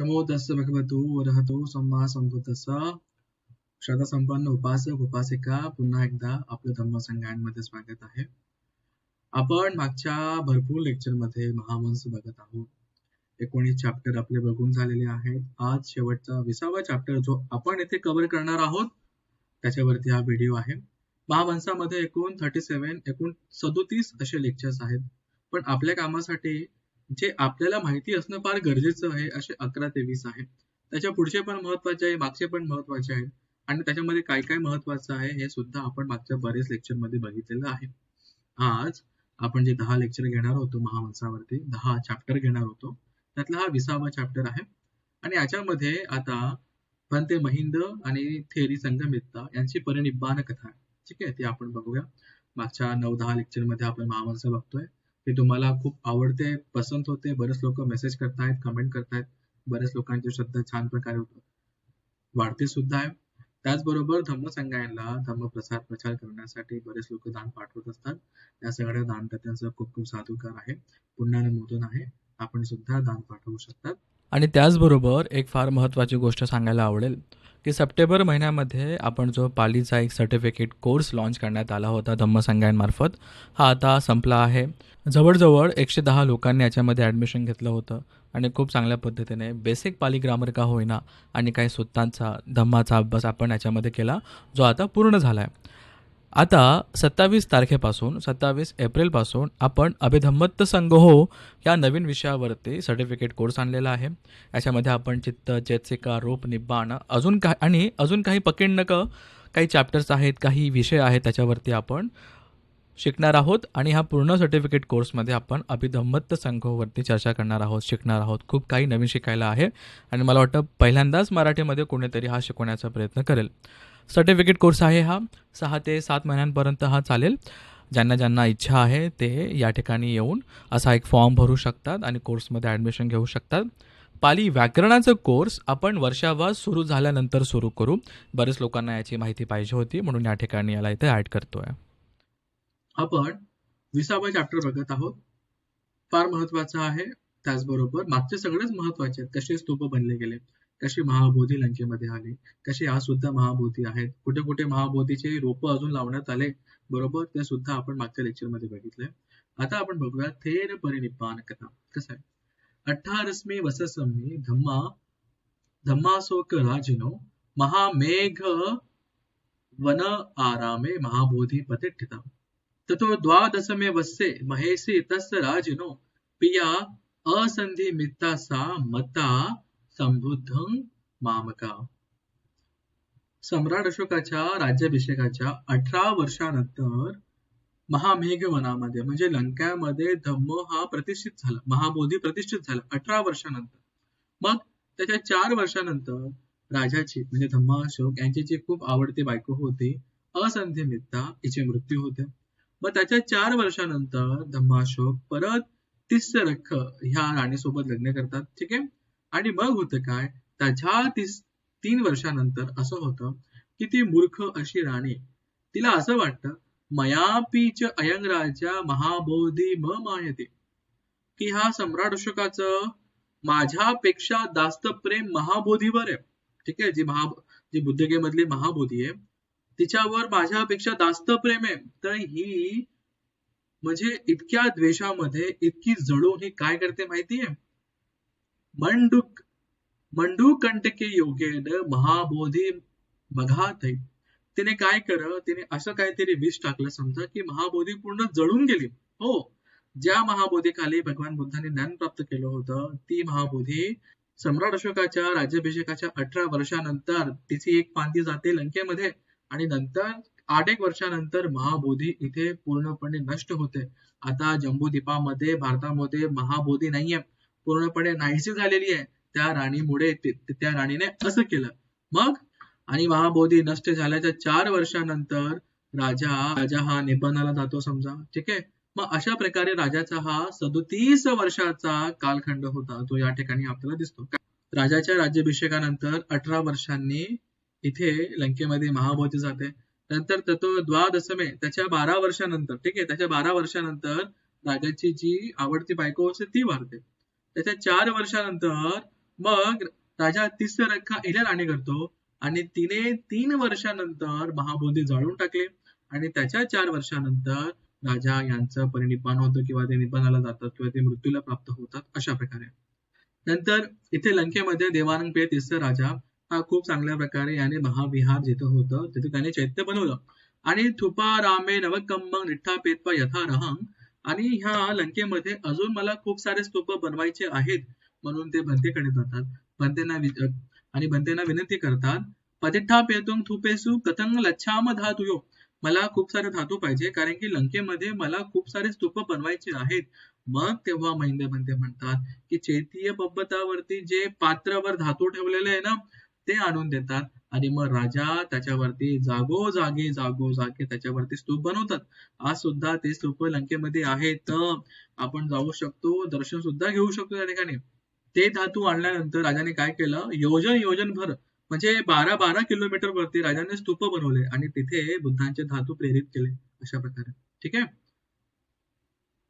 नमो तस्य भगवतो वरहतो सम्मा संभूतस श्रद्धा संपन्न उपासक उपासिका पुन्हा एकदा आपलं धम्म संगायनमध्ये स्वागत आहे. आपण मागच्या भरपूर लेक्चरमध्ये महावंश बघत आहोत. एकोणीस चॅप्टर आपले बघून झालेले आहेत. आज शेवटचा विसावा चॅप्टर जो आपण इथे कव्हर करणार आहोत त्याच्यावरती हा व्हिडिओ आहे. महावंशामध्ये एकूण थर्टी सेव्हन एकूण सदोतीस असे लेक्चर्स आहेत. पण आपल्या कामासाठी जे आपल्याला माहिती असणं फार गरजेचं आहे असे अकरा ते वीस आहे त्याच्या पुढचे पण महत्त्वाचे आहे मागचे पण महत्त्वाचे आहेत. आणि त्याच्यामध्ये काय काय महत्वाचं आहे हे सुद्धा आपण मागच्या बरेच लेक्चरमध्ये बघितलेलं आहे. आज आपण जे दहा लेक्चर घेणार होतो महावंशावरती दहा चॅप्टर घेणार होतो त्यातला हा विसावा चॅप्टर आहे. आणि याच्यामध्ये आता पंते महिंद आणि थेरी संगमित्ता यांची परिनिब्बाण कथा आहे. ठीक आहे ती आपण बघूया. मागच्या नऊ दहा लेक्चरमध्ये आपण महावंश बघतोय. ते तुम्हाला खूप आवडते पसंत होते. बरेच लोक मेसेज करतायत कमेंट करतायत. बरेच लोकांची श्रद्धा छान प्रकारे वाढते सुद्धा आहे. त्याचबरोबर धम्म संगायनला धम्म प्रसार प्रचार करण्यासाठी बरेच लोक दान पाठवत असतात. या सगळ्या दानकर्त्यांचा खूप खूप साधुकार आहे. पुन्हा नमूदन आहे. आपण सुद्धा दान पाठवू शकतात. आणि त्याचबरोबर एक फार महत्त्वाची गोष्ट सांगायला आवडेल की सप्टेंबर महिन्यामध्ये आपण जो पालीचा एक सर्टिफिकेट कोर्स लॉन्च करण्यात आला होता धम्मसंगायनमार्फत हा आता संपला आहे. जवळजवळ एकशे दहा लोकांनी याच्यामध्ये ॲडमिशन घेतलं होतं आणि खूप चांगल्या पद्धतीने बेसिक पाली ग्रामर का होईना आणि काही सुत्तांचा धम्माचा अभ्यास आपण याच्यामध्ये केला जो आता पूर्ण झाला आहे आता सत्तावीस तारखेपासून सत्तावीस एप्रिलपासून आपण अभिधम्मत्त संघ हो या नवीन विषयावरती सर्टिफिकेट कोर्स आणलेला आहे. याच्यामध्ये आपण चित्त चेतसिका रूप निब्बाण अजून का आणि अजून काही पकिंडक काही चॅप्टर्स आहेत काही विषय आहेत त्याच्यावरती आपण शिकणार आहोत आणि हा पूर्ण सर्टिफिकेट कोर्समध्ये आपण अभिधम्मत्त संघावरती चर्चा करणार आहोत शिकणार आहोत. खूप काही नवीन शिकायला आहे आणि मला वाटतं पहिल्यांदाच मराठीमध्ये कोणीतरी हा शिकवण्याचा प्रयत्न करेल. सर्टिफिकेट कोर्स आहे हा. सहा ते सात महिन्यांपर्यंत हा चालेल. ज्यांना ज्यांना इच्छा आहे ते या ठिकाणी येऊन असा एक फॉर्म भरू शकतात आणि कोर्समध्ये ॲडमिशन घेऊ शकतात. पाली व्याकरणाचं कोर्स आपण वर्षावास सुरू झाल्यानंतर सुरू करू. बरेच लोकांना याची माहिती पाहिजे होती म्हणून या ठिकाणी याला इथे ॲड करतोय. आपण विसावा चॅप्टर बघत आहोत. फार महत्त्वाचा आहे. त्याचबरोबर मागचे सगळेच महत्त्वाचे आहेत. तसेच स्तूप बनले गेले? कशी महाबोधी लंकेमध्ये आली? कशी आज सुद्धा महाबोधी आहेत? कुठे कुठे महाबोधीचे रोप अजून लावण्यात आले? बरोबर, ते सुद्धा आपण मागच्या लेक्चर बघितलंय. आता आपण बघूया थेर परिनिप्पान कथा. कसं आहे? अठ्ठारस्मी वससमी धम्मा धम्मासोक राजिनो, महामेघ वन आरामे महाबोधी पतिष्ठिता। ततो द्वादशमे वस्से महेशी तस्य राजिनो, पिया असंधी मित्ता सा मता समृद्धं मामका. सम्राट अशोकाच्या राज्याभिषेकाच्या अठरा वर्षानंतर महामेघ वनामध्ये म्हणजे लंक्यामध्ये धम्म हा प्रतिष्ठित झाला महाबोधी प्रतिष्ठित झाला अठरा वर्षानंतर. मग त्याच्या चार वर्षानंतर राजाची म्हणजे धम्मा अशोक यांची जी खूप आवडती बायको होती असंधिमित्ता हिचे मृत्यू होते. मग त्याच्या चार वर्षानंतर धम्माशोक परत तिस्सरख ह्या राणीसोबत लग्न करतात ठीक आहे? आणि मग होतं काय? त्याच्या तीस तीन वर्षानंतर असं होतं की ती मूर्ख अशी राणी. तिला असं वाटतं मयापीच अयंगराजा महाबोधी म मायते. की हा सम्राट अशोकाचं माझ्यापेक्षा जास्त प्रेम महाबोधीवर आहे. ठीक आहे? जी महा जी बुद्धगेमधली महाबोधी आहे तिच्यावर माझ्यापेक्षा जास्त प्रेम आहे. तर ही म्हणजे इतक्या द्वेषामध्ये इतकी जळून ही काय करते माहितीये? मंडूक मंडूकंटके योगेन महाबोधी बघात तिने काय कर तिने असं काहीतरी विष टाकलं समजा की महाबोधी पूर्ण जळून गेली हो ज्या महाबोधीखाली भगवान बुद्धाने ज्ञान प्राप्त केलं होतं ती महाबोधी सम्राट अशोकाच्या राज्याभिषेकाच्या अठरा वर्षानंतर तिची एक पांती जाते लंकेमध्ये आणि नंतर आठ एक वर्षानंतर महाबोधी इथे पूर्णपणे नष्ट होते आता जम्बूद्वीपामध्ये भारतामध्ये महाबोधी नाहीये पूर्णपणे नाहीशी झालेली आहे. त्या राणीमुळे त्या राणीने असं केलं. मग आणि महाबोधी नष्ट झाल्याच्या चार वर्षानंतर राजा राजा हा निबंधाला जातो समजा. ठीक आहे? मग अशा प्रकारे राजाचा हा सदोतीस वर्षाचा कालखंड होता तो या ठिकाणी आपल्याला दिसतो. राजाच्या राज्याभिषेकानंतर अठरा वर्षांनी इथे लंकेमध्ये महाबोधी जाते. नंतर तो द्वादशमे त्याच्या बारा वर्षानंतर ठीक आहे? त्याच्या बारा वर्षानंतर राजाची जी आवडती बायको असते ती वाढते. त्याच्या चार वर्षानंतर मग राजा तिसऱ्या रखा हिला राणी करतो. आणि तिने तीन वर्षानंतर महाबोधी जाळून टाकले. आणि त्याच्या चार वर्षानंतर राजा यांचं परिनिपान होतं किंवा ते निपानाला जातात किंवा ते मृत्यूला प्राप्त होतात अशा प्रकारे. नंतर इथे लंकेमध्ये देवानंद पे तिसरा राजा हा खूप चांगल्या प्रकारे याने महाविहार जिथं होतं तिथे त्याने चैत्य बनवलं. आणि थुपा रामे नवकंब निठ्ठा पेतपा यथा रहंग आणि ह्या लंकेमध्ये अजून मला खूप सारे स्तूप बनवायचे आहेत म्हणून ते भंतेकडे जातात. भंतेना आणि भंतेना विनंती करतात पतिठा पेतुंग थुपेसू कथंग लच्छाम धातुयो? मला खूप सारे धातू पाहिजे कारण की लंकेमध्ये मला खूप सारे स्तूप बनवायचे आहेत. मग तेव्हा महिंदे भंते म्हणतात की चैतीय पब्बतावरती जे पात्रावर धातू ठेवलेले आहे ना ते आणून देतात आणि मग राजा त्याच्यावरती जागोजागी जागोजागी त्याच्यावरती स्तूप बनवतात. आज सुद्धा ते स्तूप लंकेमध्ये आहेत आपण जाऊ शकतो दर्शन सुद्धा घेऊ शकतो त्या ठिकाणी. ते धातू आणल्यानंतर राजाने काय केलं? योजन योजन भर म्हणजे बारा बारा किलोमीटर वरती राजाने स्तूप बनवले आणि तिथे बुद्धांचे धातू प्रेरित केले अशा प्रकारे. ठीक आहे?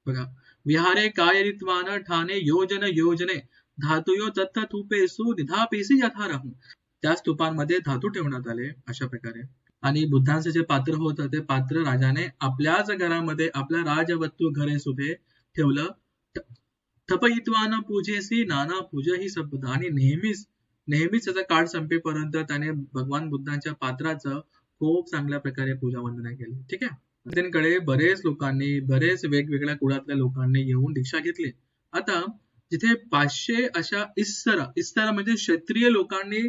बघा. विहारे कायरित्वान ठाणे योजन योजने धातुयो तत्थ तुपेसु निधापेसी यथा राहू त्या स्तूपांमध्ये धातू ठेवण्यात आले अशा प्रकारे. आणि बुद्धांचं जे पात्र होतं ते पात्र राजाने आपल्याच घरामध्ये आपल्या राजवत्तू घरे सुभे ठेवलं. थ- पूजेसी नाना पूजा ही शब्द आणि नेहमीच नेहमीच त्याचा काळ संपेपर्यंत त्याने भगवान बुद्धांच्या पात्राचं खूप चांगल्या प्रकारे पूजा वंदना केली. ठीक आहे? त्यांकडे बरेच लोकांनी बरेच वेगवेगळ्या कुळातल्या लोकांनी येऊन दीक्षा घेतली. आता जिथे पाचशे अशा इस्तर इस्तर म्हणजे क्षत्रिय लोकांनी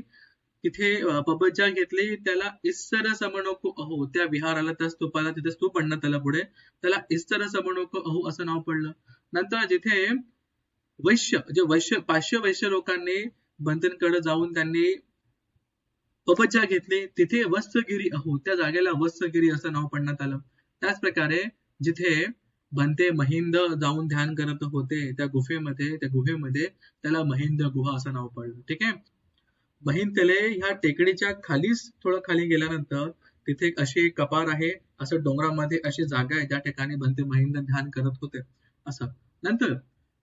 तिथे अं, घेतली त्याला इस्तर समणोको अहो त्या विहाराला त्या स्तूपाला तिथे स्तूप आणण्यात आला पुढे. त्याला इस्तर समणोको अहो असं नाव पडलं. नंतर जिथे वैश्य जे वैश्य पाचशे वैश्य लोकांनी बंधनकडे जाऊन त्यांनी पपज्जा घेतली तिथे वस्त्रगिरी अहो त्या जागेला वस्त्रगिरी असं नाव पडण्यात आलं. त्याच प्रकारे जिथे बनते महिंद जाऊन ध्यान करत होते त्या गुफेमध्ये त्या गुफेमध्ये त्याला महिंद गुहा असं नाव पडलं. ठीक आहे? महिंदले ह्या टेकडीच्या खालीच थोडं खाली गेल्यानंतर तिथे एक अशी कपार आहे. असं डोंगरामध्ये अशी जागा आहे. ज्या ठिकाणी बनते महिंद ध्यान करत होते. असं. नंतर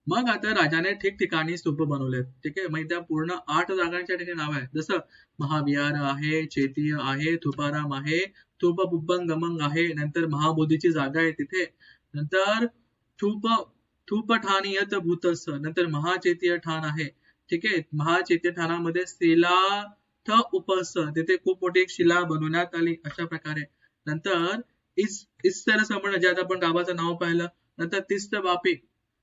मग आता राजाने ठिकठिकाणी स्तूप बनवले ठीक आहे? मग त्या पूर्ण आठ जागांच्या ठिकाणी नाव आहे. जसं महाविहार आहे चेतीय आहे तुपाराम आहे थुप गमंग आहे. नंतर महाबोधीची जागा आहे तिथे. नंतर थुप थुप ठाण यत भूतस नंतर महाचेतीय ठाण आहे. ठीक आहे? महाचैत्य शिलाथ उपस तिथे खूप मोठी एक शिला बनवण्यात आली अशा प्रकारे. नंतर इस इस्तर समण ज्यात आपण गावाचं नाव पाहिलं नंतर तिस्त बापी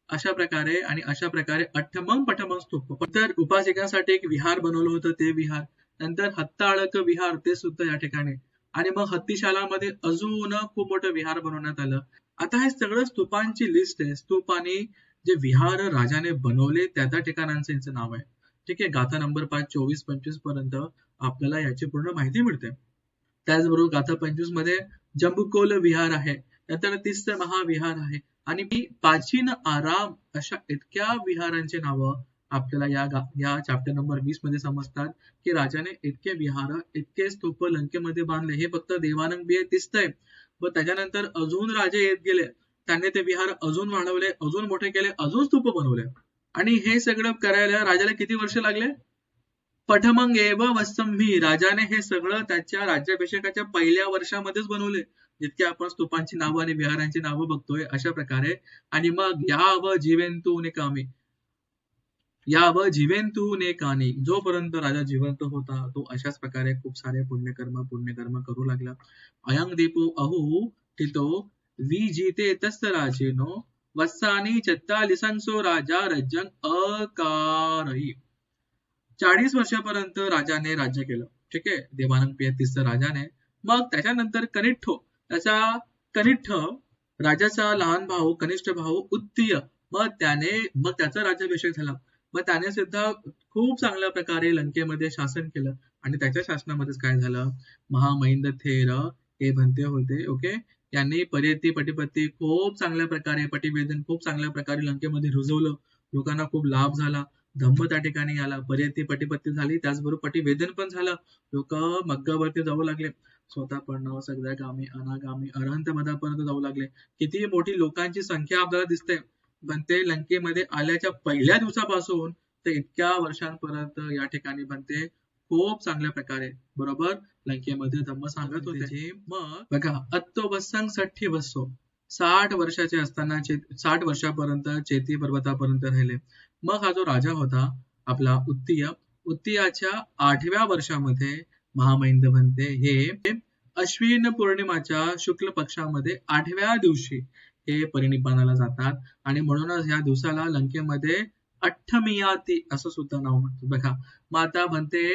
अशा प्रकारे आणि अशा प्रकारे अठ्ठमंग पठमंग स्तूप. तर उपासिकांसाठी एक विहार बनवलं होतं ते विहार. नंतर हत्ताळक विहार ते सुद्धा या ठिकाणी. आणि मग हत्तीशालामध्ये अजून खूप मोठं विहार बनवण्यात आलं. आता हे सगळं स्तूपांची लिस्ट आहे. स्तूप आणि जे विहार राजाने बनवले त्या त्या ठिकाणांचं यांचं नाव आहे. ठीक आहे? गाथा नंबर पाच चोवीस पंचवीसपर्यंत आपल्याला याची पूर्ण माहिती मिळते. त्याचबरोबर गाथा पंचवीसमध्ये जंबुकोल विहार आहे नंतर तिस्त महाविहार आहे आणि प्राचीन आराम अशा इतक्या विहारांची नावं आपल्याला या या चॅप्टर नंबर वीसमध्ये समजतात की राजाने इतके विहार इतके स्तूप लंकेमध्ये बांधले. हे फक्त देवानंद बी दिसतंय व त्याच्यानंतर अजून राजे येत गेले. त्यांनी ते विहार अजून वाढवले अजून मोठे केले अजून स्तूप बनवले. आणि हे सगळं करायला राजाला किती वर्ष लागले? पठमंग एव वस्तंभी राजाने हे सगळं त्याच्या राज्याभिषेकाच्या पहिल्या वर्षामध्येच बनवले. जितके आपण स्तूपांची नावं आणि विहारांची नावं बघतोय अशा प्रकारे. आणि मग याव जिवेंतू कामी याव ने नेकानी जोपर्यंत राजा जिवंत होता तो अशाच प्रकारे खूप सारे पुण्यकर्म पुण्यकर्म करू लागला. अयंग दीपो अहु तितो विजिते तस् राजेनो वत्सानी चत्तालिसंसो राजा रज्जन अकारही चाळीस वर्षापर्यंत राजाने राज्य केलं ठीक आहे? देवानंद पियतीस राजाने. मग त्याच्यानंतर कनिष्ठ त्याचा कनिष्ठ राजाचा लहान भाऊ कनिष्ठ भाऊ उत्तीय मग त्याने मग त्याचा राज्याभिषेक झाला. मग त्याने सुद्धा खूप चांगल्या प्रकारे लंकेमध्ये शासन केलं. आणि त्याच्या शासनामध्येच काय झालं? महामहिंद थेर हे म्हणते होते ओके? त्यांनी पर्यती पटीपती खूप चांगल्या प्रकारे पटीवेदन खूप चांगल्या प्रकारे लंकेमध्ये रुजवलं. लोकांना खूप लाभ झाला. धम्म त्या ठिकाणी आला. पर्यती पटीपत्ती झाली. त्याचबरोबर पटीवेदन पण झालं. लोक मग्गावरती जाऊ लागले. स्वतः पण सगळ्या गामी अनागामी अरहंत मधापर्यंत जाऊ लागले. किती मोठी लोकांची संख्या आपल्याला दिसते पण ते लंकेमध्ये आल्याच्या पहिल्या दिवसापासून ते इतक्या वर्षांपर्यंत या ठिकाणी बनते खूप चांगल्या प्रकारे बरोबर? लंकेमध्ये धम्म सांगत होते. मग बघा अत्तो बसंग सठ्ठी बसो साठ वर्षाचे असताना साठ वर्षापर्यंत चेती पर्वतापर्यंत राहिले. मग हा जो राजा होता आपला उत्तीय उत्तीयाच्या आठव्या वर्षामध्ये महामहिंद बनते. हे अश्विन पौर्णिमाच्या शुक्ल पक्षामध्ये आठव्या दिवशी हे परिनिब्बानाला जातात. आणि म्हणूनच या दिवसाला लंकेमध्ये अठ्ठमियाती असं सुद्धा नाव म्हणतात. बघा मग आता म्हणते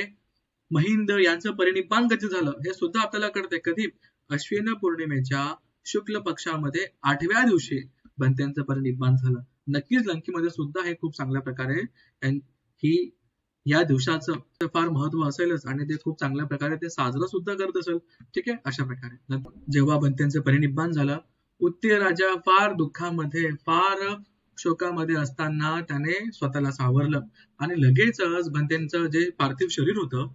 महिंद यांचं परिणिपान कधी झालं. हे सुद्धा आपल्याला कळतंय. कधी? अश्विन पौर्णिमेच्या शुक्ल पक्षामध्ये आठव्या दिवशी बनत्यांचं परिनिब्बान झालं. नक्कीच लंकीमध्ये सुद्धा हे खूप चांगल्या प्रकारे ही या दिवसाचं फार महत्त्व असेलच आणि ते खूप चांगल्या प्रकारे ते साजरं सुद्धा करत असेल. ठीक आहे? अशा प्रकारे. जेव्हा बनत्यांचं परिनिब्बान झालं उत्तीय राजा फार दुःखामध्ये फार शोकामध्ये असताना त्याने स्वतःला सावरलं. आणि लगेचच बनत्यांचं जे पार्थिव शरीर होतं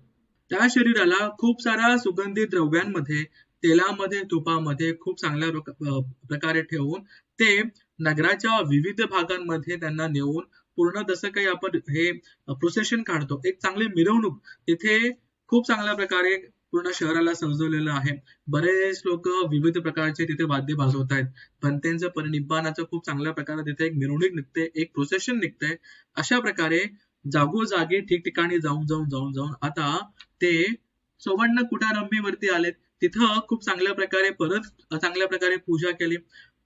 त्या शरीराला खूप साऱ्या सुगंधी द्रव्यांमध्ये तेलामध्ये तुपामध्ये खूप चांगल्या प्रकारे ठेवून ते नगराच्या विविध भागांमध्ये त्यांना नेऊन पूर्ण जसं काही आपण हे प्रोसेशन काढतो एक चांगली मिरवणूक तिथे खूप चांगल्या प्रकारे पूर्ण शहराला सजवलेलं आहे. बरेच लोक विविध प्रकारचे तिथे वाद्य भाजवत आहेत. पंथ्यांचं परिनिब्बानाचं खूप चांगल्या प्रकारे तिथे एक मिरवणूक निघते एक प्रोसेशन निघते. अशा प्रकारे जागोजागी ठिकठिकाणी जाऊन जाऊन जाऊन जाऊन आता ते सुवर्ण कुटारंभीवरती आलेत. तिथं खूप चांगल्या प्रकारे परत चांगल्या प्रकारे पूजा केली.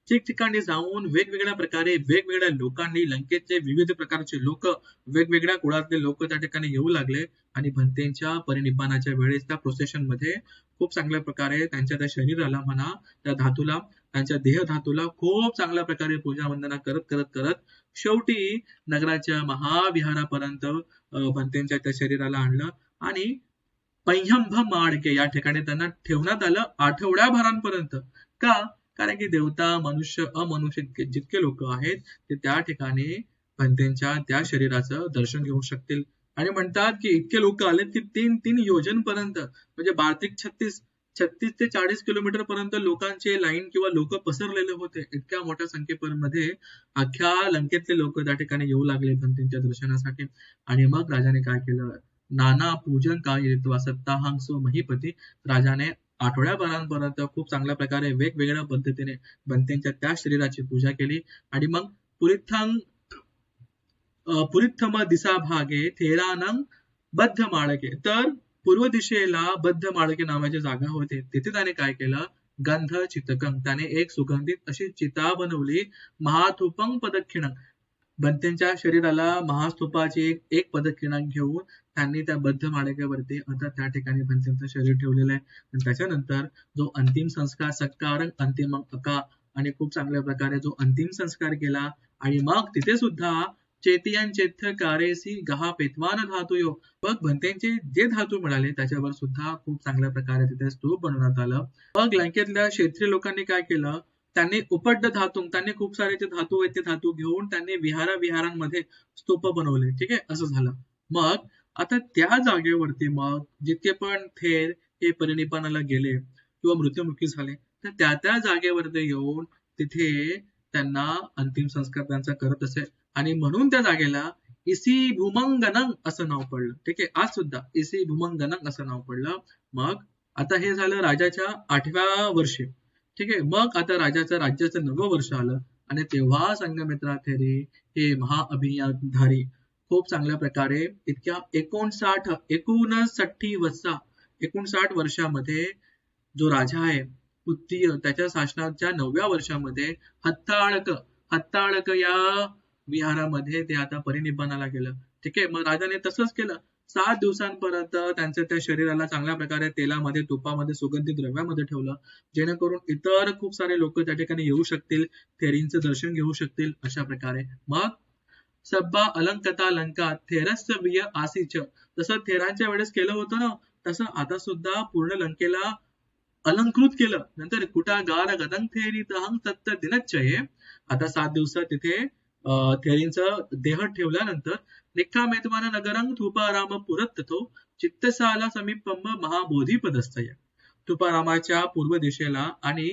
ठिकठिकाणी जाऊन वेगवेगळ्या प्रकारे वेगवेगळ्या लोकांनी लंकेचे विविध प्रकारचे लोक वेगवेगळ्या कुळातले लोक त्या ठिकाणी येऊ लागले. आणि भंतेंच्या परिनिपानाच्या वेळेस त्या प्रोसेशनमध्ये खूप चांगल्या प्रकारे त्यांच्या त्या शरीराला म्हणा त्या धातूला त्यांच्या देह धातूला खूप चांगल्या प्रकारे पूजा वंदना करत करत करत शेवटी नगराच्या महाविहारापर्यंत भंतेच्या भंतेंच्या त्या शरीराला आणलं. आणि पैहंभ माडके या ठिकाणी त्यांना ठेवण्यात आलं आठवड्याभरांपर्यंत. का? कारण की देवता मनुष्य अमनुष्य जितके लोक आहेत ते त्या ठिकाणी पंथेंच्या त्या शरीराचं दर्शन घेऊ शकतील. आणि म्हणतात की इतके लोक आले की तीन तीन योजन पर्यंत म्हणजे बार्तिक छत्तीस छत्तीस ते चाळीस किलोमीटर पर्यंत लोकांचे लाईन किंवा लोक पसरलेले होते. इतक्या मोठ्या संख्येमध्ये अख्ख्या लंकेतले लोक त्या ठिकाणी येऊ लागले भंतेंच्या दर्शनासाठी. आणि मग राजाने काय केलं? नाना पूजन काय सत्ताहांसो महीपती. राजाने आठवड्याभरांपर्यंत खूप चांगल्या प्रकारे वेगवेगळ्या पद्धतीने बनतेंच्या त्या शरीराची पूजा केली. आणि मग पुरिथंग पुरिथम दिसा भागे थेरानंग बद्ध माळके. तर पूर्व दिशेला बद्ध माळके नावाची जागा होते. तिथे त्याने काय केलं? गंध चितकंग त्याने एक सुगंधित अशी चिता बनवली. महाथुपंग पदक्षिणं. बनतेंच्या शरीराला महास्तूपाची एक एक पदक्षिणा घेऊन त्यांनी त्या बद्ध माडक्यावरती आता त्या ठिकाणी बनतेंचं शरीर ठेवलेलं आहे. आणि त्याच्यानंतर जो अंतिम संस्कार सत्कार अंतिम अका आणि खूप चांगल्या प्रकारे जो अंतिम संस्कार केला आणि मग तिथे सुद्धा चेतियान चेथ कारेसी गहा पेतवान धातू यो. मग भंतेंचे जे धातू मिळाले त्याच्यावर सुद्धा खूप चांगल्या प्रकारे तिथे स्तूप बनवण्यात आलं. मग लंकेतल्या क्षेत्रीय लोकांनी काय केलं? त्यांनी उपड्ड धातू त्यांनी खूप सारे जे धातू आहेत ते धातू घेऊन त्यांनी विहारा विहारांमध्ये स्तूप बनवले. ठीक आहे? असं झालं. मग आता त्या जागेवरती मग जितके पण थेर हे परिनिपानाला गेले किंवा मृत्युमुखी झाले तर त्या त्या जागेवरती येऊन तिथे त्यांना अंतिम संस्कार त्यांचा करत असे आणि म्हणून त्या जागेला इसी भूमंगनंग असं नाव पडलं. ठीक आहे? आज सुद्धा इसी भूमंगनंग असं नाव पडलं. मग आता हे झालं राजाच्या आठव्या वर्षी. ठीक आहे? मग आता राजाचं राज्याचं नवं वर्ष आलं. आणि तेव्हा संगमित्रा थेरी हे महाअभियानधारी खूप चांगल्या प्रकारे इतक्या एकोणसाठ एकोणसाठी वर्षा एकोणसाठ वर्षामध्ये जो राजा आहे उत्तीय त्याच्या शासनाच्या नवव्या वर्षामध्ये हत्ताळक हत्ताळक या विहारामध्ये ते आता परिनिब्बानाला गेलं. ठीक आहे? मग राजाने तसंच केलं. सात दिवसांपर्यंत त्यांच्या त्या शरीराला चांगल्या प्रकारे तेलामध्ये तुपामध्ये सुगंधित द्रव्यामध्ये ठेवलं. जेणेकरून इतर खूप सारे लोक त्या ठिकाणी येऊ शकतील थेरींचं दर्शन घेऊ शकतील अशा प्रकारे. मग सब्बा अलंकता लंका थेरस्य विय आसीच. जसं थेरांच्या वेळेस केलं होतं ना तसं आता सुद्धा पूर्ण लंकेला अलंकृत केलं. नंतर कुटा गार गदंग थेरी तहंग तत्त दिनच्चये आता सात दिवसात तिथे थेरींचा देह ठेवल्यानंतर निक्कामेतमान नगरंग तुपाराम पुरत्तो चित्तसाला समीपम महाबोधी पदस्थय तुपारामाच्या पूर्व दिशेला आणि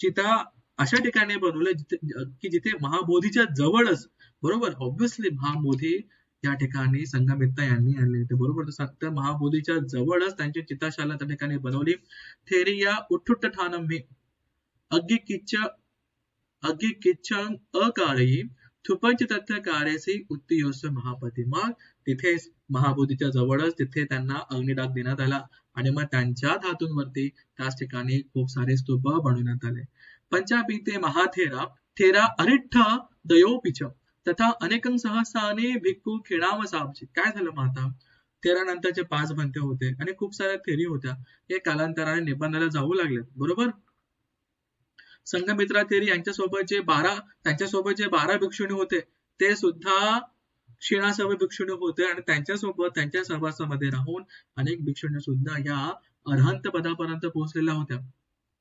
चिता अशा ठिकाणी बनवलं जिथे की जिथे महाबोधीच्या जवळच बरोबर? ऑब्विसली महाबोधी या ठिकाणी संघमित्ता यांनी आणले होते. बरोबर? सत्य महाबोधीच्या जवळच त्यांची चिताशाला त्या ठिकाणी बनवली. थेरिया उठुट्ट ठाणम अग्गी किच्च अग्गी किच्चन अकाळी थुपंच तथ्य कार्यसी उत्तियोस महापती. मग तिथेच महाबोधीच्या जवळच तिथे त्यांना अग्निडाग देण्यात आला आणि मग त्यांच्या धातूंवरती त्याच ठिकाणी खूप सारे स्तूप बनवण्यात आले. पंचापी ते महाथेरा थेरा अरिठ्ठ दयोपिच तथा अनेकं सहसाने भिक्खू खेळाव साबची काय झालं माता तेरा नंतरचे पाच भन्ते होते आणि खूप साऱ्या थेरी होत्या. हे कालांतराने निबंधाला जाऊ लागले बरोबर? संघमित्रा थेरी यांच्यासोबत जे बारा त्यांच्यासोबत जे बारा भिक्षुणी होते ते सुद्धा क्षीणासव भिक्षुणी होते आणि त्यांच्यासोबत त्यांच्या सहवासामध्ये राहून अनेक भिक्षुणी सुद्धा या अर्हंत पदापर्यंत पोहोचलेल्या होत्या.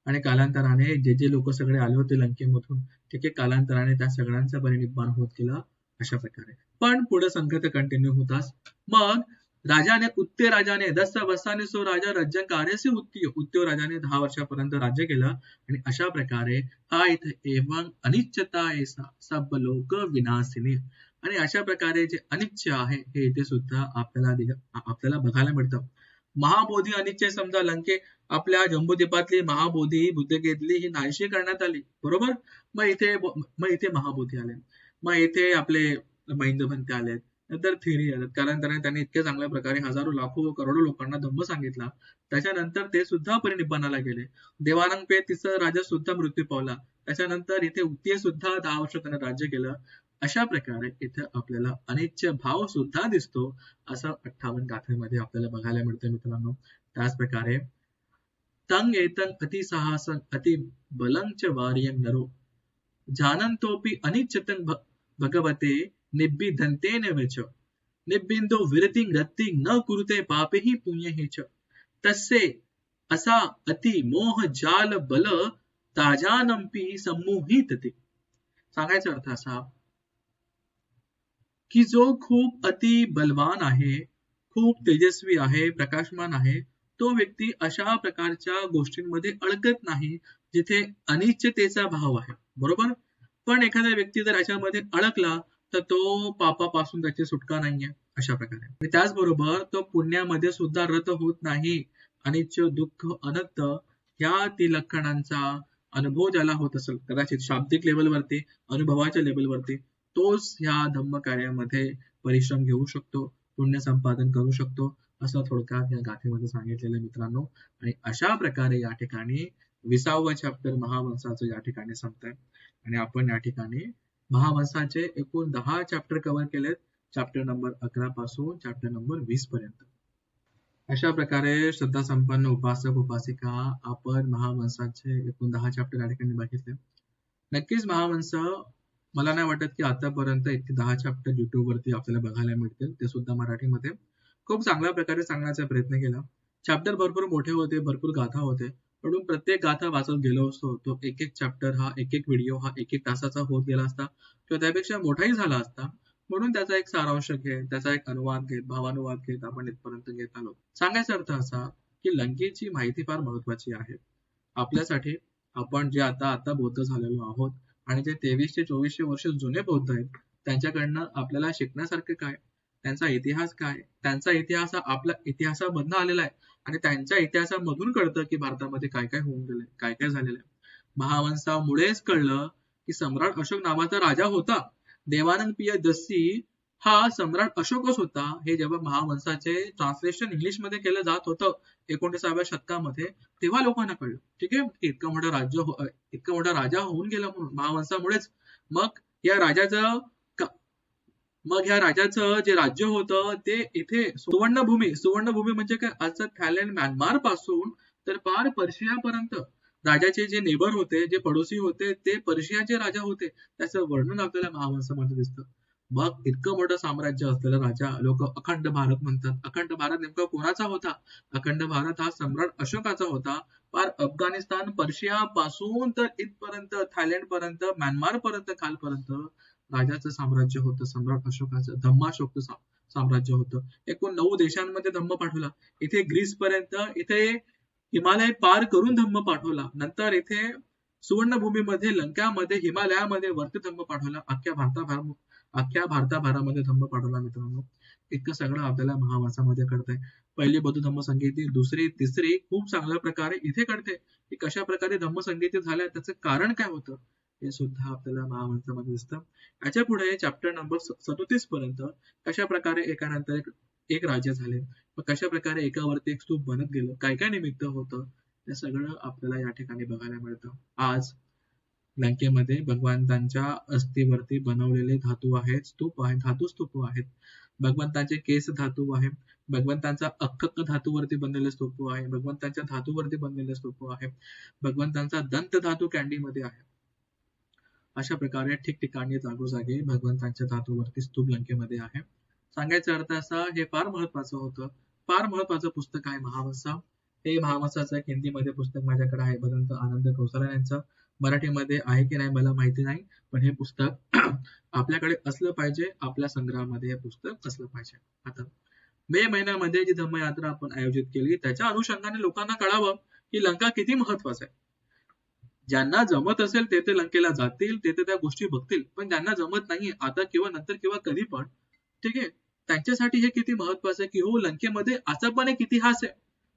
आणि कालांतराने जे जे लोक सगळे आले होते लंकेमधून ठीक आहे कालांतराने त्या सगळ्यांचा परिनिर्माण होत गेला अशा प्रकारे. पण पुढे संगत कंटिन्यू होताच. मग राजाने उत्ते राजाने दस वसाने सो राजा राज्य कार्यसे उत्तीय उत्तीय राजाने दहा वर्षापर्यंत राज्य केलं आणि अशा प्रकारे हा इथे एवं अनिश्चता ऐसा सब लोक विनाशिनी. आणि अशा प्रकारे जे अनिच्छ आहे हे इथे सुद्धा आपल्याला दिलं आपल्याला बघायला मिळतं. महाबोधी अनिच्छ समजा लंके आपल्या जम्बूद्वीपातली महाबोधी बुद्धगेतली ही नाहीशी करण्यात आली. बरोबर? मग इथे मग इथे महाबोधी आले. मग इथे आपले महिंद आलेत. नंतर थेरी आलेत. कारण त्यांनी इतक्या चांगल्या प्रकारे हजारो लाखो करोडो लोकांना धम्म सांगितला. त्याच्यानंतर ते सुद्धा परिनिब्बानाला गेले. देवानंद पे तिचा राजा सुद्धा मृत्यू पावला. त्याच्यानंतर इथे उत्तीय सुद्धा दहा वर्ष त्याने राज्य केलं. अशा प्रकारे इथे आपल्याला अनिच्छ भाव सुद्धा दिसतो असं अठ्ठावन्न गाथेमध्ये आपल्याला बघायला मिळतं मित्रांनो. त्याचप्रकारे तंग एतंग अति साहसन अति बलंच वार्यं नरो। जानन्तोपि अनिच्छतन भगवते निब्बिधन्तेन वच। निब्बिंदो विरतिं रत्तिं न कुरुते पापेहि पुण्यहि च। तस्य असा अति मोह जाल बल ताजानंपी संमोहित ते सांगायचा अर्थ असा की जो खूप अति बलवान आहे खूप तेजस्वी आहे प्रकाशमान आहे तो व्यक्ती अशा प्रकारच्या गोष्टींमध्ये अडकत नाही जिथे अनिश्चितेचा भाव आहे. बरोबर? पण एखाद्या व्यक्ती जर याच्यामध्ये अडकला तर तो पापापासून त्याची सुटका नाहीये अशा प्रकारे. त्याचबरोबर तो पुण्यामध्ये सुद्धा रत होत नाही. अनिच्छ दुःख अनंत या तिलक्षणांचा अनुभव ज्याला होत असेल कदाचित शाब्दिक लेवलवरती अनुभवाच्या लेवलवरती तोच ह्या धम्म कार्यामध्ये परिश्रम घेऊ शकतो पुण्य संपादन करू शकतो असं थोडक्यात या गाथेमध्ये सांगितलेलं मित्रांनो. आणि अशा प्रकारे या ठिकाणी विसावं चॅप्टर महावंशाचं या ठिकाणी संपतंय आणि आपण या ठिकाणी महावंशाचे एकूण दहा चॅप्टर कव्हर केलेत. चॅप्टर नंबर अकरा पासून चॅप्टर नंबर वीस पर्यंत. अशा प्रकारे श्रद्धा संपन्न उपासक उपासिका आपण महावंशाचे एकूण दहा चॅप्टर या ठिकाणी बघितले. नक्कीच महावंश मला नाही वाटत की आतापर्यंत इतके दहा चॅप्टर युट्यूब वरती आपल्याला बघायला मिळतील. ते सुद्धा मराठीमध्ये. खूप चांगल्या प्रकारे सांगण्याचा प्रयत्न केला. चॅप्टर भरपूर मोठे होते भरपूर गाथा होते. म्हणून प्रत्येक गाथा वाचत गेलो असतो तो एक एक चॅप्टर हा एक एक व्हिडिओ हा एक एक तासाचा होत गेला असता. किंवा त्यापेक्षा मोठाही झाला असता. म्हणून त्याचा एक सारांश घेत त्याचा एक अनुवाद घेत भावानुवाद घेत आपण इथपर्यंत घेत आलो. सांगायचा अर्थ असा की लंकेची माहिती फार महत्वाची आहे. आपल्यासाठी आपण जे आता आता बौद्ध झालेलो आहोत आणि जे तेवीसशे चोवीसशे वर्ष जुने बौद्ध आहेत त्यांच्याकडनं आपल्याला शिकण्यासारखं काय? त्यांचा इतिहास काय? त्यांचा इतिहास आपल्या इतिहासामधनं आलेला आहे. आणि त्यांच्या इतिहासामधून कळतं की भारतामध्ये काय काय होऊन गेलंय काय काय झालेलं आहे. महावंशामुळेच कळलं की सम्राट अशोक नावाचा राजा होता. देवानंद पिय दस्सी हा सम्राट अशोकच होता. हे जेव्हा महावंशाचे ट्रान्सलेशन इंग्लिशमध्ये केलं जात होतं एकोणीसाव्या शतकामध्ये तेव्हा लोकांना कळलं. ठीक आहे? इतकं मोठं राज्य हो, इतकं मोठा राजा होऊन गेला म्हणून महावंशामुळेच. मग या राजाचं मग ह्या राजाचं जे राज्य होतं ते इथे सुवर्णभूमी सुवर्णभूमी म्हणजे काय? आजचं थायलंड म्यानमारपासून तर पार पर्शियापर्यंत. राजाचे जे नेबर होते जे पडोसी होते ते पर्शियाचे राजा होते. त्याचं वर्णन आपल्याला महावंशामध्ये दिसतं. मग इतकं मोठं साम्राज्य असलेला राजा लोक अखंड भारत म्हणतात. अखंड भारत नेमका कोणाचा होता? अखंड भारत हा सम्राट अशोकाचा होता. पार अफगाणिस्तान पर्शिया पासून तर इथपर्यंत थायलंड पर्यंत म्यानमार पर्यंत कालपर्यंत राजाचं साम्राज्य होतं. सम्राट अशोकाचं धम्माशोक साम्राज्य होतं. एकूण नऊ देशांमध्ये धम्म पाठवला. इथे ग्रीस पर्यंत इथे हिमालय पार करून धम्म पाठवला. नंतर इथे सुवर्णभूमीमध्ये लंकामध्ये हिमालयामध्ये वरती धम्म पाठवला. अख्ख्या भारता अख्ख्या भारताभरामध्ये धम्म पाठवला मित्रांनो. इतकं सगळं आपल्याला महावासामध्ये कळतंय. पहिली बौद्ध धम्म संगीती दुसरी तिसरी खूप चांगल्या प्रकारे इथे कळते. की कशा प्रकारे धम्म संगीती झाल्या त्याचं कारण काय होतं हे सुद्धा आपल्याला महावंशामध्ये दिसतं. याच्यापुढे चॅप्टर नंबर सदोतीस पर्यंत कशा प्रकारे एकानंतर एक एक राज्य झाले कशा प्रकारे एकावरती एक स्तूप बनत गेलं काय काय निमित्त होतं ते सगळं आपल्याला या ठिकाणी बघायला मिळतं. आज लंकेमध्ये भगवंतांच्या अस्थीवरती बनवलेले धातू आहेत स्तूप आहेत धातू स्तूप आहेत. भगवंतांचे केस धातू आहे भगवंतांचा अक्क धातूवरती बनलेले स्तूप आहे भगवंतांच्या धातूवरती बनलेले स्तूप आहे भगवंतांचा दंत धातू कॅन्डीमध्ये आहे. अशा प्रकारे ठिकठिकाणी जागोजागी भगवंतांच्या धातूवरती स्तूप लंकेमध्ये आहे. सांगायचा अर्थ असा हे फार महत्वाचं होतं. फार महत्वाचं पुस्तक आहे महावंसा. हे महावंसाचं एक हिंदीमध्ये पुस्तक माझ्याकडे आहे भदंत आनंद कौसला यांचं. मराठीमध्ये आहे की नाही मला माहिती नाही पण हे पुस्तक आपल्याकडे असलं पाहिजे आपल्या संग्रहामध्ये हे पुस्तक असलं पाहिजे. आता मे महिन्यामध्ये जी धम्मयात्रा आपण आयोजित केली त्याच्या अनुषंगाने लोकांना कळावं की लंका किती महत्वाचं आहे. ज्यांना जमत असेल ते ते लंकेला जातील ते ते त्या गोष्टी बघतील पण ज्यांना जमत नाही आता किंवा नंतर किंवा कधी पण ठीक आहे? त्यांच्यासाठी हे किती महत्वाचं आहे की हो लंकेमध्ये असा पण एक इतिहास आहे.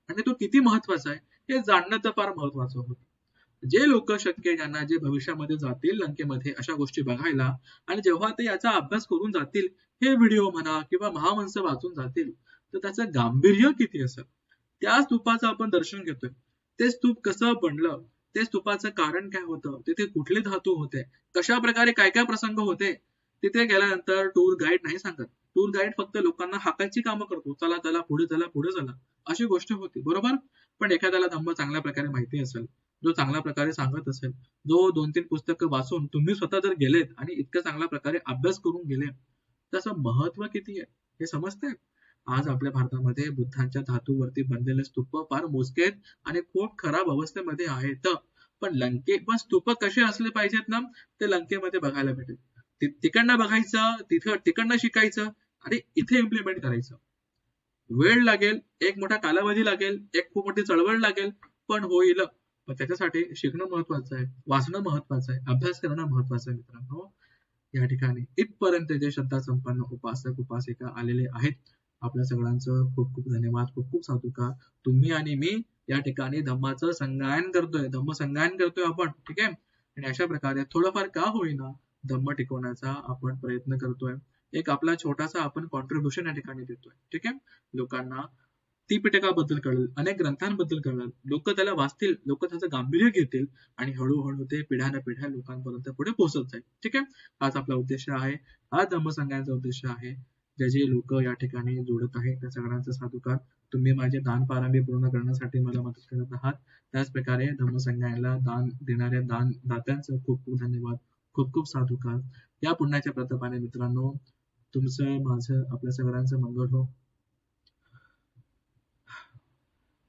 आणि तो किती महत्त्वाचा आहे हे जाणणं तर फार महत्वाचं होतं. जे लोक शक्य ज्यांना जे भविष्यामध्ये जातील लंकेमध्ये अशा गोष्टी बघायला आणि जेव्हा ते याचा अभ्यास करून जातील हे व्हिडिओ म्हणा किंवा महावंश वाचून जातील तर त्याचं गांभीर्य किती असेल? त्या स्तूपाचं आपण दर्शन घेतोय. ते स्तूप कसं बनलं? ते स्तूपाचं कारण काय होतं? तिथे कुठले धातू होते? कशा प्रकारे काय काय प्रसंग होते? तिथे गेल्यानंतर टूर गाईड नाही सांगत. टूर गाईड फक्त लोकांना हाकायची कामं करतो. चला चला पुढे चला पुढे चला. अशी गोष्ट होती. बरोबर? पण एखाद्याला धम्म चांगल्या प्रकारे माहिती असेल जो चांगल्या प्रकारे सांगत असेल जो दोन तीन पुस्तकं वाचून तुम्ही स्वतः जर गेलेत आणि इतक्या चांगल्या प्रकारे अभ्यास करून गेले त्याचं महत्त्व किती आहे हे समजतंय? आज आपल्या भारतामध्ये बुद्धांच्या धातूवरती बनलेले स्तूप फार मोजके आहेत आणि खूप खराब अवस्थेमध्ये आहेत. पण लंके पण स्तूप कसे असले पाहिजेत ना ते लंकेमध्ये बघायला भेटेल. तिकडनं बघायचं तिथं तिकडनं शिकायचं आणि इथे इम्प्लिमेंट करायचं. वेळ लागेल एक मोठा कालावधी लागेल एक खूप मोठी चळवळ लागेल पण होईल. पण त्याच्यासाठी शिकणं महत्वाचं आहे वाचणं महत्वाचं आहे अभ्यास करणं महत्वाचं आहे मित्रांनो. या ठिकाणी इथपर्यंत जे श्रद्धा संपन्न उपासक उपासिका आलेले आहेत आपल्या सगळ्यांचं खूप खूप धन्यवाद खूप खूप साधुका तुम्ही आणि मी या ठिकाणी धम्माचं संगायन करतोय धम्म संगायन करतोय आपण ठीक आहे? आणि अशा प्रकारे थोडंफार का होईना धम्म टिकवण्याचा आपण प्रयत्न करतोय. एक आपला छोटासा आपण कॉन्ट्रीब्युशन या ठिकाणी देतोय ठीक आहे? लोकांना ती पिटकाबद्दल कळेल अनेक ग्रंथांबद्दल कळेल. लोक त्याला वाचतील लोक त्याचं गांभीर्य घेतील आणि हळूहळू ते पिढ्यान पिढ्या लोकांपर्यंत पुढे पोहोचत जाईल. ठीक आहे? हाच आपला उद्देश आहे. हा धम्म उद्देश आहे. जे जे लोक या ठिकाणी जोडत आहेत त्या सगळ्यांचा साधुकार तुम्ही माझे दान पारंबी पूर्ण करण्यासाठी मला मदत करत आहात. त्याच प्रकारे धम्मसंघाला दान देणाऱ्या दान दात्यांचं खूप खूप धन्यवाद खूप खूप साधुकार. या पुण्याच्या प्रतापाने मित्रांनो तुमचं माझं आपल्या सगळ्यांचं मंगळ हो.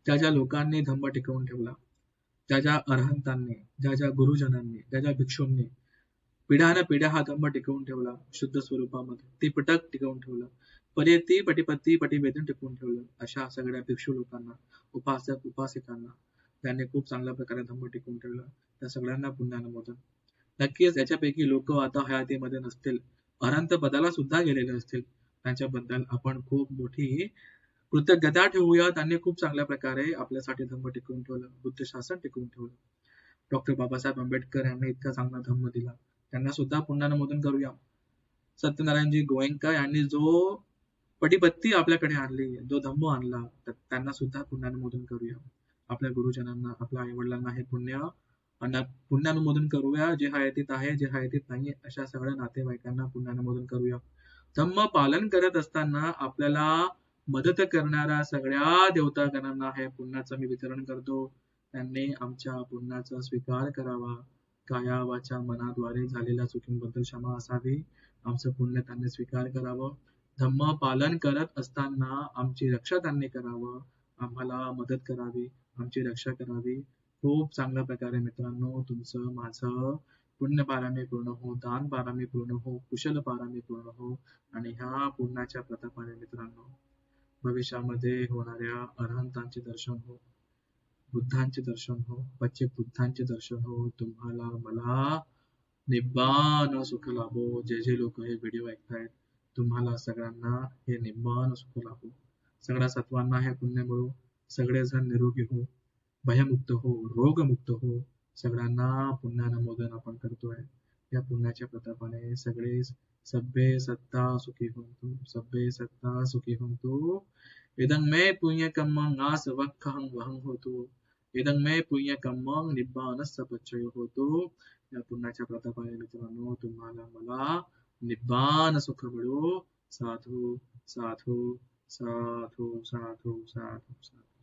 ज्या ज्या लोकांनी धम्म टिकवून ठेवला ज्या ज्या अर्हंतांनी ज्या ज्या गुरुजनांनी ज्या ज्या भिक्षूंनी पिढ्यानं पिढ्या हा धम्म टिकवून ठेवला शुद्ध स्वरूपामध्ये. ते पटक टिकवून ठेवलं. पर्यती पटिपत्ती पटिवेदन टिकवून ठेवलं. अशा सगळ्या भिक्षू लोकांना उपासक उपासिकांना त्यांनी खूप चांगल्या प्रकारे धम्म टिकवून ठेवलं. त्या सगळ्यांना पुन्हा मोदन नक्कीच याच्यापैकी लोक आता हयातीमध्ये नसतील. अनंत पदाला सुद्धा गेलेले असतील. त्यांच्याबद्दल आपण खूप मोठी कृतज्ञता ठेवूया त्यांनी खूप चांगल्या प्रकारे आपल्यासाठी धम्म टिकवून ठेवलं. बुद्ध शासन टिकवून ठेवलं. डॉक्टर बाबासाहेब आंबेडकर यांनी इतका चांगला धम्म दिला. त्यांना सुद्धा पुन्हा करूया. सत्यनारायणजी गोयंका यांनी जो पटीपत्ती आपल्याकडे आणली जो धम्म आणला त्यांना सुद्धा पुण्यानुमोदन करूया. आपल्या गुरुजनांना आपल्या आई वडिलांना हे पुण्य पुण्यानुमोदन करूया. जे हयातीत आहे जे हयातीत नाही अशा सगळ्या नातेवाईकांना पुण्यानुमोदन करूया. धम्म पालन करत असताना आपल्याला मदत करणाऱ्या सगळ्या देवतागणांना हे पुण्याचं मी वितरण करतो. त्यांनी आमच्या पुण्याचा स्वीकार करावा. काया वाचा मनाद्वारे झालेल्या चुकींबद्दल क्षमा असावी. आमचं पुण्य त्यांनी स्वीकार करावं. धम्म पालन करत असताना आमची रक्षा त्यांनी करावं. आम्हाला मदत करावी. आमची रक्षा करावी. खूप चांगल्या प्रकारे मित्रांनो तुमचं माझं पुण्य पारामी पूर्ण हो दान पारामी पूर्ण हो कुशल पारामी पूर्ण हो. आणि ह्या पुण्याच्या प्रतापाने मित्रांनो भविष्यामध्ये होणाऱ्या अरहंतांचे दर्शन हो बुद्धांचे दर्शन हो बच्चे बुद्धांचे दर्शन हो तुम्हाला मला निब्बान सुख लाभो. जे जे लोक हे व्हिडिओ ऐकतायत तुम्हाला सगळ्यांना हे निब्बान सुख लाभो. सगळ्या सत्वांना हे पुण्य मिळो. सगळेजण निरोगी हो भयमुक्त हो रोगमुक्त हो. सगळ्यांना पुण्यानुमोदन आपण करतोय. या पुण्याच्या प्रतापाने सगळेच सभ्य सत्ता सुखी होतो सभ्य सत्ता सुखी होतो इदं मे पुण्यकम्मं नास वक्खं वहं होतो। इदं मे पुण्यकम्मं निब्बानस्य पच्चय होतो। या पुण्याच्या प्रतापाने मित्रांनो तुम्हाला मला निब्बान सुख मिळो। साधू साधू साधू साधू साधू साधू।